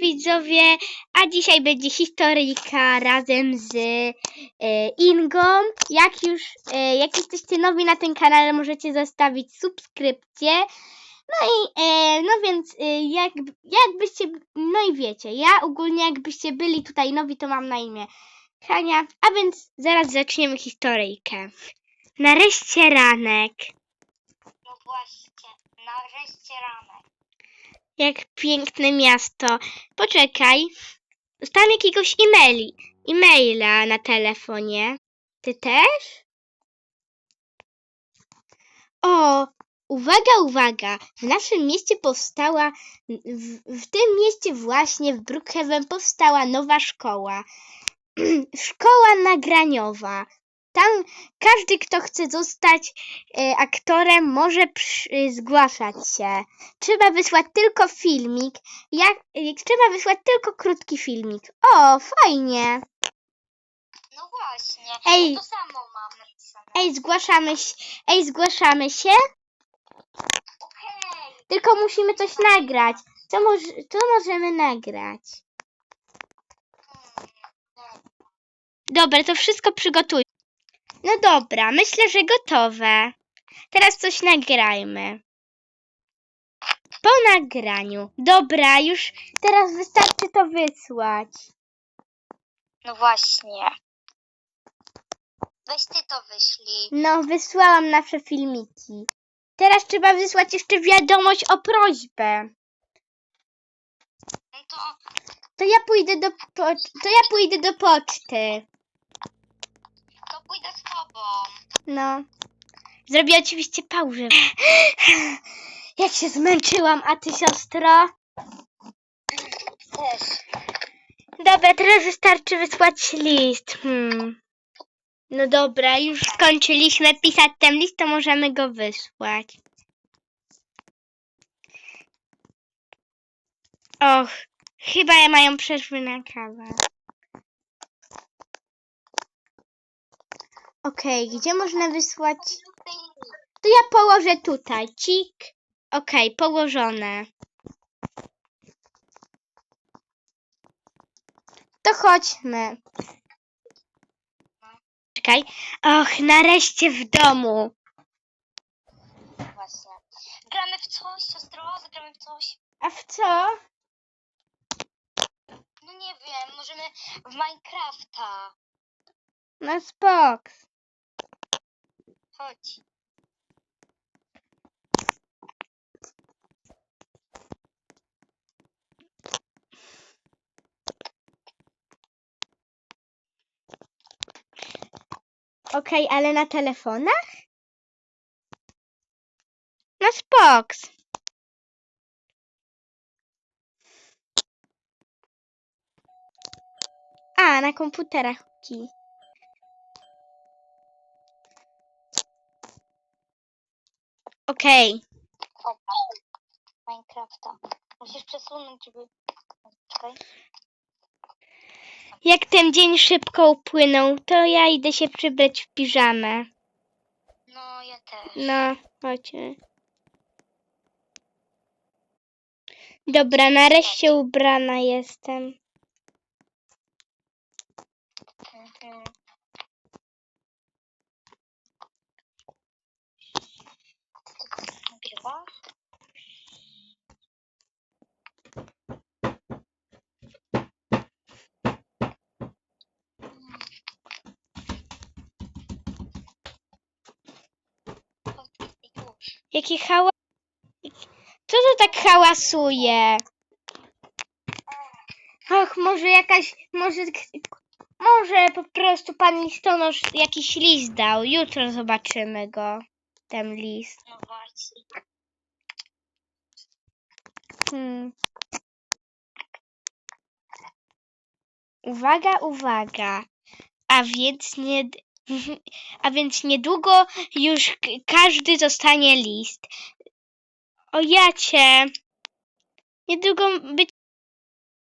widzowie, a dzisiaj będzie historyjka razem z e, Ingą. Jak już, e, jak jesteście nowi na tym kanale, możecie zostawić subskrypcję. No i, e, no więc, e, jak, jakbyście, no i wiecie, ja ogólnie jakbyście byli tutaj nowi, to mam na imię Hania, a więc zaraz zaczniemy historyjkę. Nareszcie ranek. No właśnie, nareszcie ranek. Jak piękne miasto. Poczekaj. Dostałam jakiegoś e-maili, e-maila na telefonie. Ty też? O, uwaga, uwaga. W naszym mieście powstała, w, w tym mieście właśnie, w Brookhaven powstała nowa szkoła. Szkoła nagraniowa. Tam każdy, kto chce zostać e, aktorem, może przy, zgłaszać się. Trzeba wysłać tylko filmik. Jak, y, trzeba wysłać tylko krótki filmik. O, fajnie. No właśnie, Ej. to samo mam napisane. Ej, zgłaszamy się. Ej, zgłaszamy się. Okej, Tylko musimy coś nagrać. Co, moż, co możemy nagrać? Hmm, Dobra, to wszystko przygotuj. No dobra, myślę, że gotowe. Teraz coś nagrajmy. Po nagraniu. Dobra, już teraz wystarczy to wysłać. No właśnie. Weź ty to wyślij. No, wysłałam nasze filmiki. Teraz trzeba wysłać jeszcze wiadomość o prośbę. No to, To ja pójdę do po- to ja pójdę do poczty. To pójdę z tobą. No. Zrobię oczywiście pauzę. Jak się zmęczyłam, a ty siostro? Też. Dobra, teraz wystarczy wysłać list. Hmm. No dobra, już skończyliśmy pisać ten list, to możemy go wysłać. Och, chyba mają przerwy na kawę. Okej, gdzie można wysłać? To ja położę tutaj. Cik. Okej, położone. To chodźmy. Czekaj. Och, nareszcie w domu. Właśnie. Gramy w coś, siostro? Zagramy w coś? A w co? No nie wiem, możemy w Minecrafta. No spok. Chodź. Okej, ale na telefonach? No spoks. A, na komputerach. okej. Okej. Minecrafta. Musisz przesunąć, żeby... Czekaj. Jak ten dzień szybko upłynął, to ja idę się przybrać w piżamę. No, ja też. No, chodźmy. Dobra, nareszcie ubrana jestem. Mhm. Nagrywasz? Chodź, już. Jaki hałas. Co to tak hałasuje? Och, może jakaś. Może. Może po prostu pan listonosz jakiś list dał. Jutro zobaczymy go. Ten list. No właśnie. Hmm. Uwaga, uwaga. A więc nie. A więc niedługo już każdy dostanie list. O jacie. Niedługo być